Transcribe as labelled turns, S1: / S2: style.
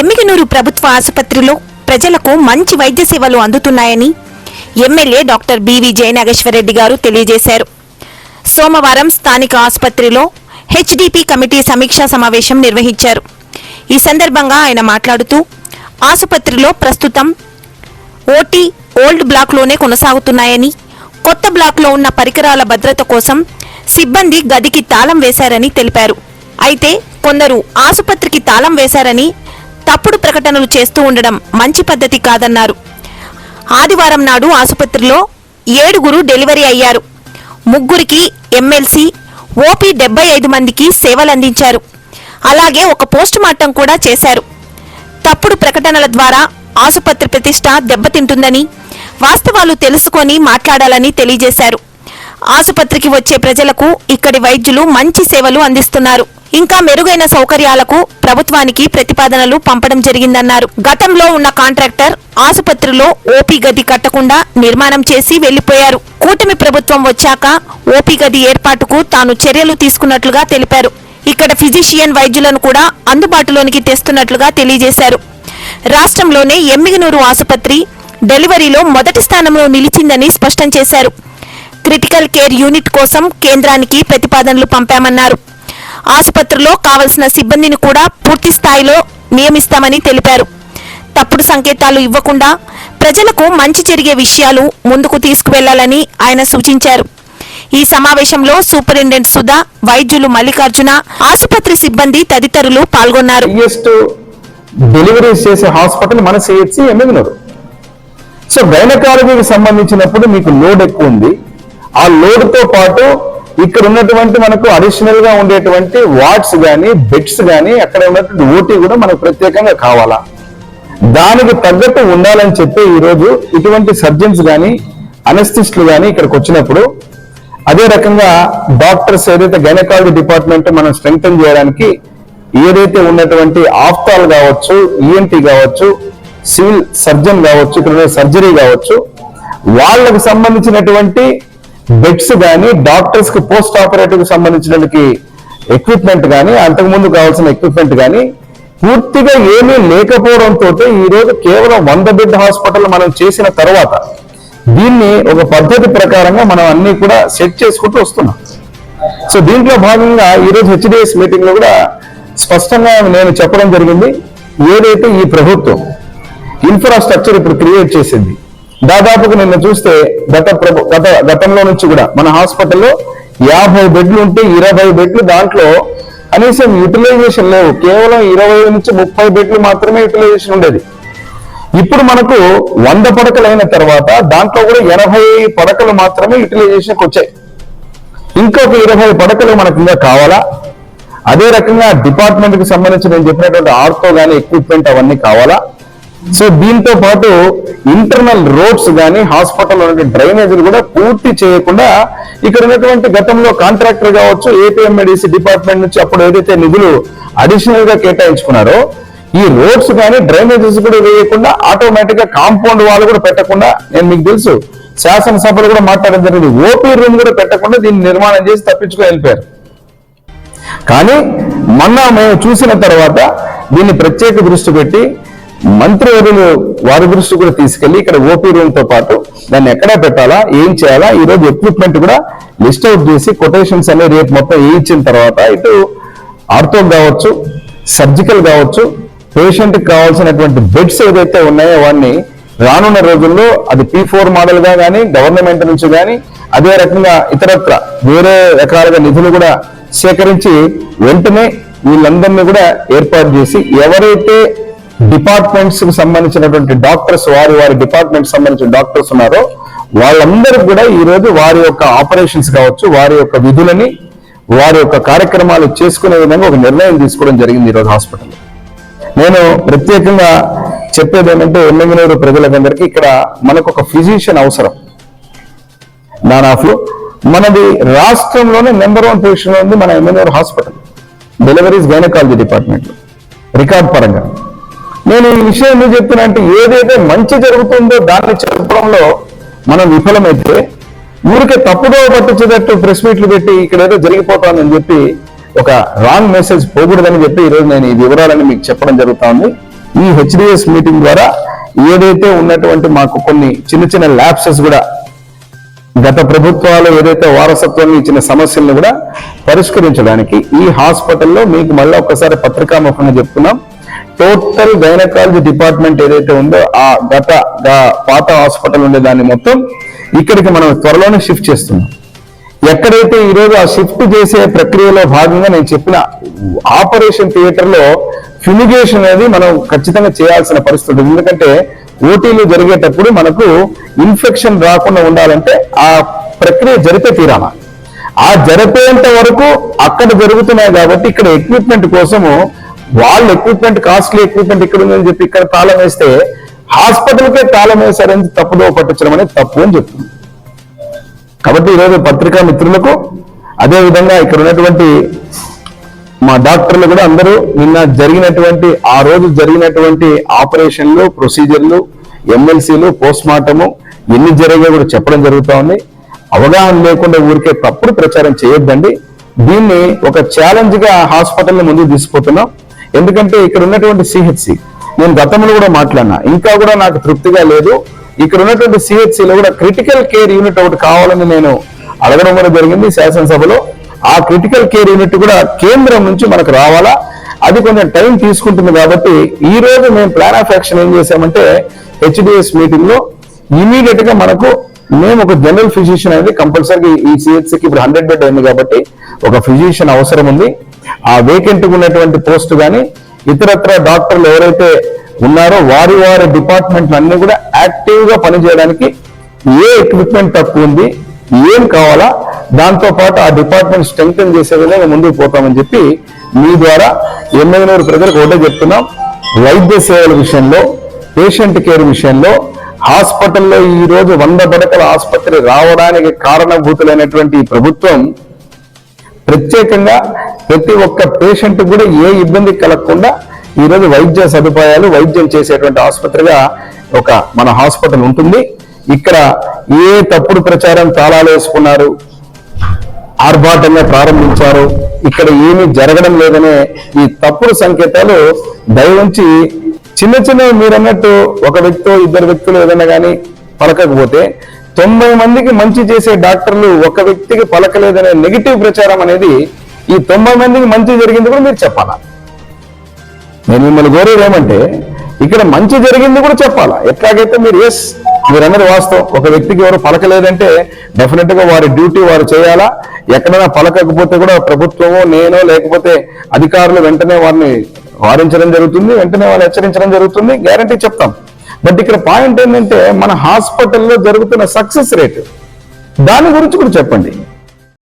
S1: ఎమ్మిగనూరు ప్రభుత్వ ఆసుపత్రిలో ప్రజలకు మంచి వైద్య సేవలు అందుతున్నాయని MLA doctor B V Jayanageswara Reddy గారు తెలియజేశారు. సోమవారం స్థానిక ఆసుపత్రిలో హెచ్డిపి కమిటీ సమీక్షా సమావేశం నిర్వహించారు. ఈ సందర్భంగా ఆయన మాట్లాడుతూ ఆసుపత్రిలో ప్రస్తుతం ఓటీ ఓల్డ్ బ్లాక్లోనే కొనసాగుతున్నాయని కొత్త బ్లాక్లో ఉన్న పరికరాల భద్రత కోసం సిబ్బంది గదికి తాళం వేశారని తెలిపారు. అయితే కొందరు ఆసుపత్రికి తాళం వేశారని తప్పుడు ప్రకటనలు చేస్తూ ఉండడం మంచి పద్ధతి కాదన్నారు. ఆదివారం నాడు ఆసుపత్రిలో ఏడుగురు డెలివరీ అయ్యారు. ముగ్గురికి ఎమ్మెల్సీ ఓపీ డెబ్బై ఐదు మందికి సేవలందించారు. అలాగే ఒక పోస్ట్ మార్టం కూడా చేశారు. తప్పుడు ప్రకటనల ద్వారా ఆసుపత్రి ప్రతిష్ట దెబ్బతింటుందని వాస్తవాలు తెలుసుకొని మాట్లాడాలని తెలియజేశారు. ఆసుపత్రికి వచ్చే ప్రజలకు ఇక్కడి వైద్యులు మంచి సేవలు అందిస్తున్నారు. ఇంకా మెరుగైన సౌకర్యాలకు ప్రభుత్వానికి ప్రతిపాదనలు పంపడం జరిగిందన్నారు. గతంలో ఉన్న కాంట్రాక్టర్ ఆసుపత్రిలో ఓపీ గది కట్టకుండా నిర్మాణం చేసి వెళ్ళిపోయారు కూటమి ప్రభుత్వం వచ్చాక ఓపీ గది ఏర్పాటుకు తాను చర్యలు తీసుకున్నట్లుగా తెలిపారు. ఇక్కడ ఫిజిషియన్ వైద్యులను కూడా అందుబాటులోనికి తెస్తున్నట్లుగా తెలియజేశారు. రాష్ట్రంలోనే ఎమ్మిగనూరు ఆసుపత్రి డెలివరీలో మొదటి స్థానంలో నిలిచిందని స్పష్టం చేశారు. క్రిటికల్ కేర్ యూనిట్ కోసం కేంద్రానికి ప్రతిపాదనలు పంపామన్నారు. ఆసుపత్రిలో కావలసిన సిబ్బందిని కూడా పూర్తి స్థాయిలో నియమిస్తామని తెలిపారు. తప్పుడు సంకేతాలు ఇవ్వకుండా ప్రజలకు మంచి జరిగే విషయాలు ముందుకు తీసుకువెళ్ళాలని ఆయన సూచించారు. ఈ సమావేశంలో సూపరింటెండెంట్ సుధా వైద్యులు మల్లికార్జున ఆసుపత్రి సిబ్బంది తదితరులు పాల్గొన్నారు.
S2: హైయెస్ట్ డెలివరీస్ చేసే హాస్పిటల్ మన సిహెచ్సి ఎమ్మిగినూరు సో గైనకాలజీకి సంబంధించినప్పుడు మీకు లోడ్ ఎక్కువ ఉంది. ఆ లోడ్తో పాటు ఇక్కడ ఉన్నటువంటి మనకు అడిషనల్గా ఉండేటువంటి వార్డ్స్ కానీ బెడ్స్ కానీ అక్కడ ఉన్నటువంటి ఓటీ కూడా మనకు ప్రత్యేకంగా కావాలా? దానికి తగ్గట్టు ఉండాలని చెప్పి ఈరోజు ఇటువంటి సర్జన్స్ కానీ అనస్థిస్టులు కానీ ఇక్కడికి వచ్చినప్పుడు అదే రకంగా డాక్టర్స్ ఏదైతే గైనకాలజీ డిపార్ట్మెంట్ మనం స్ట్రెంగ్తన్ చేయడానికి ఏదైతే ఉన్నటువంటి ఆఫ్తాల్ కావచ్చు ఈఎన్టీ కావచ్చు సివిల్ సర్జన్ కావచ్చు ఇక్కడ సర్జరీ కావచ్చు వాళ్ళకు సంబంధించినటువంటి బెడ్స్ కానీ డాక్టర్స్కి పోస్ట్ ఆపరేటివ్ సంబంధించిన ఎక్విప్మెంట్ కానీ అంతకుముందు కావాల్సిన ఎక్విప్మెంట్ కానీ పూర్తిగా ఏమీ లేకపోవడంతో ఈ రోజు కేవలం వంద బెడ్ హాస్పిటల్ మనం చేసిన తర్వాత దీన్ని ఒక పద్ధతి ప్రకారంగా మనం అన్ని కూడా సెట్ చేసుకుంటూ వస్తున్నాం. సో దీంట్లో భాగంగా ఈరోజు హెచ్డిఎస్ మీటింగ్లో కూడా స్పష్టంగా నేను చెప్పడం జరిగింది. ఏదైతే ఈ ప్రభుత్వం ఇన్ఫ్రాస్ట్రక్చర్ ఇప్పుడు క్రియేట్ చేసింది దాదాపుగా నిన్న చూస్తే గత గత గతంలో నుంచి కూడా మన హాస్పిటల్లో యాభై బెడ్లు ఉంటే ఇరవై బెడ్లు దాంట్లో కనీసం యూటిలైజేషన్ లేవు. కేవలం ఇరవై నుంచి ముప్పై బెడ్లు మాత్రమే యూటిలైజేషన్ ఉండేది. ఇప్పుడు మనకు వంద పడకలు అయిన తర్వాత దాంట్లో కూడా ఎనభై పడకలు మాత్రమే యూటిలైజేషన్కి వచ్చాయి. ఇంకొక ఇరవై పడకలు మనకు ఇంకా కావాలా? అదే రకంగా డిపార్ట్మెంట్కి సంబంధించి నేను చెప్పినటువంటి ఆర్తో గానీ ఎక్విప్మెంట్ అవన్నీ కావాలా? సో దీంతో పాటు ఇంటర్నల్ రోడ్స్ కానీ హాస్పిటల్ ఉన్నటువంటి డ్రైనేజీలు కూడా పూర్తి చేయకుండా ఇక్కడ ఉన్నటువంటి గతంలో కాంట్రాక్టర్ కావచ్చు ఏపీఎంఎడిసి డిపార్ట్మెంట్ నుంచి అప్పుడు ఏదైతే నిధులు అడిషనల్గా కేటాయించుకున్నారో ఈ రోడ్స్ కానీ డ్రైనేజెస్ కూడా వేయకుండా ఆటోమేటిక్గా కాంపౌండ్ వాళ్ళు కూడా పెట్టకుండా నేను మీకు తెలుసు శాసనసభలు కూడా మాట్లాడడం జరిగింది. ఓపీ రూమ్ కూడా పెట్టకుండా దీన్ని నిర్మాణం చేసి తప్పించుకుని వెళ్ళిపోయారు. కానీ మొన్న మేము చూసిన తర్వాత దీన్ని ప్రత్యేక దృష్టి పెట్టి మంత్రివర్యులు వారి దృష్టి కూడా తీసుకెళ్ళి ఇక్కడ ఓపీ రూమ్తో పాటు దాన్ని ఎక్కడ పెట్టాలా ఏం చేయాలా ఈ రోజు ఎక్విప్మెంట్ కూడా లిస్ట్ అవుట్ చేసి కొటేషన్స్ అనే రేపు మొత్తం వేయించిన తర్వాత ఇటు ఆర్థో కావచ్చు సర్జికల్ కావచ్చు పేషెంట్కి కావాల్సినటువంటి బెడ్స్ ఏదైతే ఉన్నాయో వాడిని రానున్న రోజుల్లో అది పీ ఫోర్ మోడల్గా కానీ గవర్నమెంట్ నుంచి కానీ అదే రకంగా ఇతరత్ర వేరే రకాలుగా నిధులు కూడా సేకరించి వెంటనే వీళ్ళందరినీ కూడా ఏర్పాటు చేసి ఎవరైతే డిపార్ట్మెంట్స్కి సంబంధించినటువంటి డాక్టర్స్ వారి వారి డిపార్ట్మెంట్ సంబంధించిన డాక్టర్స్ ఉన్నారో వాళ్ళందరూ కూడా ఈ రోజు వారి యొక్క ఆపరేషన్స్ కావచ్చు వారి యొక్క విధులని వారి యొక్క కార్యక్రమాలు చేసుకునే విధంగా ఒక నిర్ణయం తీసుకోవడం జరిగింది ఈ రోజు హాస్పిటల్. నేను ప్రత్యేకంగా చెప్పేది ఏంటంటే ఎమ్మెగనూరు ప్రజలందరికీ ఇక్కడ మనకు ఒక ఫిజిషియన్ అవసరం. దానాఫ్లో మనది రాష్ట్రంలోనే నెంబర్ వన్ పొజిషన్ ఉంది మన Emmiganur hospital. Deliveries gynaecology department record పరంగా. నేను ఈ విషయం ఎందుకు చెప్తున్నా అంటే ఏదైతే మంచి జరుగుతుందో దాన్ని చెప్పడంలో మనం విఫలమైతే ఊరికే తప్పుదో పట్టించేటట్టు ప్రెస్ మీట్లు పెట్టి ఇక్కడ ఏదో జరిగిపోతుందని చెప్పి ఒక రాంగ్ మెసేజ్ పోకూడదని చెప్పి ఈరోజు నేను ఈ వివరాలని మీకు చెప్పడం జరుగుతా ఉంది. ఈ హెచ్డిఎస్ మీటింగ్ ద్వారా ఏదైతే ఉన్నటువంటి మాకు కొన్ని చిన్న చిన్న ల్యాప్సెస్ కూడా గత ప్రభుత్వాలు ఏదైతే వారసత్వాన్ని ఇచ్చిన సమస్యలను కూడా పరిష్కరించడానికి ఈ హాస్పిటల్లో మీకు మళ్ళీ ఒకసారి పత్రికాముఖంగా చెప్తున్నాం. టోటల్ గైనకాలజీ డిపార్ట్మెంట్ ఏదైతే ఉందో ఆ గత పాత హాస్పిటల్ ఉండే దాన్ని మొత్తం ఇక్కడికి మనం త్వరలోనే షిఫ్ట్ చేస్తున్నాం. ఎక్కడైతే ఈరోజు ఆ షిఫ్ట్ చేసే ప్రక్రియలో భాగంగా నేను చెప్పిన ఆపరేషన్ థియేటర్లో ఫ్యూమిగేషన్ అనేది మనం ఖచ్చితంగా చేయాల్సిన పరిస్థితి ఎందుకంటే ఓటీలు జరిగేటప్పుడు మనకు ఇన్ఫెక్షన్ రాకుండా ఉండాలంటే ఆ ప్రక్రియ జరిపే తీరాల. ఆ జరిపేంత వరకు అక్కడ జరుగుతున్నాయి కాబట్టి ఇక్కడ ఎక్విప్మెంట్ కోసము వాళ్ళ ఎక్విప్మెంట్ కాస్ట్లీ ఎక్విప్మెంట్ ఇక్కడ ఉందని చెప్పి ఇక్కడ తాళం వేస్తే హాస్పిటల్కే తాళం వేశారని తప్పుదో పట్టించడం అనేది తప్పు అని చెప్తుంది. కాబట్టి ఈరోజు పత్రికా మిత్రులకు అదేవిధంగా ఇక్కడ ఉన్నటువంటి మా డాక్టర్లు కూడా అందరూ నిన్న జరిగినటువంటి ఆ రోజు జరిగినటువంటి ఆపరేషన్లు ప్రొసీజర్లు ఎమ్మెల్సీలు పోస్ట్ మార్టము ఎన్ని జరిగాయో కూడా చెప్పడం జరుగుతూ ఉంది. అవగాహన లేకుండా ఊరికే తప్పుడు ప్రచారం చేయొద్దండి. దీన్ని ఒక ఛాలెంజ్గా హాస్పిటల్ ముందుకు తీసుకుపోతున్నాం. ఎందుకంటే ఇక్కడ ఉన్నటువంటి సిహెచ్సి నేను గతంలో కూడా మాట్లాడినా. ఇంకా కూడా నాకు తృప్తిగా లేదు. ఇక్కడ ఉన్నటువంటి సిహెచ్సిలో కూడా క్రిటికల్ కేర్ యూనిట్ ఒకటి కావాలని నేను అడగడం కూడా జరిగింది శాసనసభలో. ఆ క్రిటికల్ కేర్ యూనిట్ కూడా కేంద్రం నుంచి మనకు రావాలా? అది కొంచెం టైం తీసుకుంటుంది కాబట్టి ఈ రోజు మేము ప్లాన్ ఆఫ్ యాక్షన్ ఏం చేశామంటే హెచ్డిఎస్ మీటింగ్లో ఇమీడియట్గా మనకు మేము ఒక జనరల్ ఫిజిషియన్ అనేది కంపల్సరీ ఈ సిహెచ్సికి ఇప్పుడు హండ్రెడ్ బెడ్ అయింది కాబట్టి ఒక ఫిజిషియన్ అవసరం ఉంది. ఆ వేకెంట్ ఉన్నటువంటి పోస్ట్ కానీ ఇతరత్ర డాక్టర్లు ఎవరైతే ఉన్నారో వారి వారి డిపార్ట్మెంట్ అన్ని కూడా యాక్టివ్గా పనిచేయడానికి ఏ ఎక్విప్మెంట్ తక్కువ ఉంది ఏం కావాలా దాంతో పాటు ఆ డిపార్ట్మెంట్ స్ట్రెంగ్తన్ చేసే విధంగా ముందుకు పోతామని చెప్పి మీ ద్వారా ఎమ్మెల్యేనూరు ప్రజలకు ఒకటే చెప్తున్నాం. వైద్య సేవల విషయంలో పేషెంట్ కేర్ విషయంలో హాస్పిటల్లో ఈ రోజు వంద పడకల ఆసుపత్రి రావడానికి కారణభూతులైనటువంటి ఈ ప్రభుత్వం ప్రత్యేకంగా ప్రతి ఒక్క పేషెంట్ కూడా ఏ ఇబ్బంది కలగకుండా ఈ రోజు వైద్య సదుపాయాలు వైద్యం చేసేటువంటి ఆసుపత్రిగా ఒక మన హాస్పిటల్ ఉంటుంది. ఇక్కడ ఏ తప్పుడు ప్రచారం తాళాలు వేసుకున్నారు ఆర్భాటంగా ప్రారంభించారు ఇక్కడ ఏమీ జరగడం లేదనే ఈ తప్పుడు సంకేతాలు దయవుంచి చిన్న చిన్న మీరు అన్నట్టు ఒక వ్యక్తి ఇద్దరు వ్యక్తులు ఏదైనా కానీ పలకకపోతే తొంభై మందికి మంచి చేసే డాక్టర్లు ఒక వ్యక్తికి పలకలేదనే నెగిటివ్ ప్రచారం అనేది ఈ తొంభై మందికి మంచి జరిగింది కూడా మీరు చెప్పాలా? నేను మిమ్మల్ని కోరేది ఏమంటే ఇక్కడ మంచి జరిగింది కూడా చెప్పాలా? ఎట్లాగైతే మీరు ఎస్ మీరన్నది వాస్తవం. ఒక వ్యక్తికి ఎవరు పలకలేదంటే డెఫినెట్గా వారి డ్యూటీ వారు చేయాలా? ఎక్కడైనా పలకకపోతే కూడా ప్రభుత్వమో నేనో లేకపోతే అధికారులు వెంటనే వారిని వారించడం జరుగుతుంది వెంటనే వాళ్ళు హెచ్చరించడం జరుగుతుంది. గ్యారంటీ చెప్తాం. బట్ ఇక్కడ పాయింట్ ఏంటంటే మన హాస్పిటల్లో జరుగుతున్న సక్సెస్ రేట్. దాని గురించి కూడా చెప్పండి.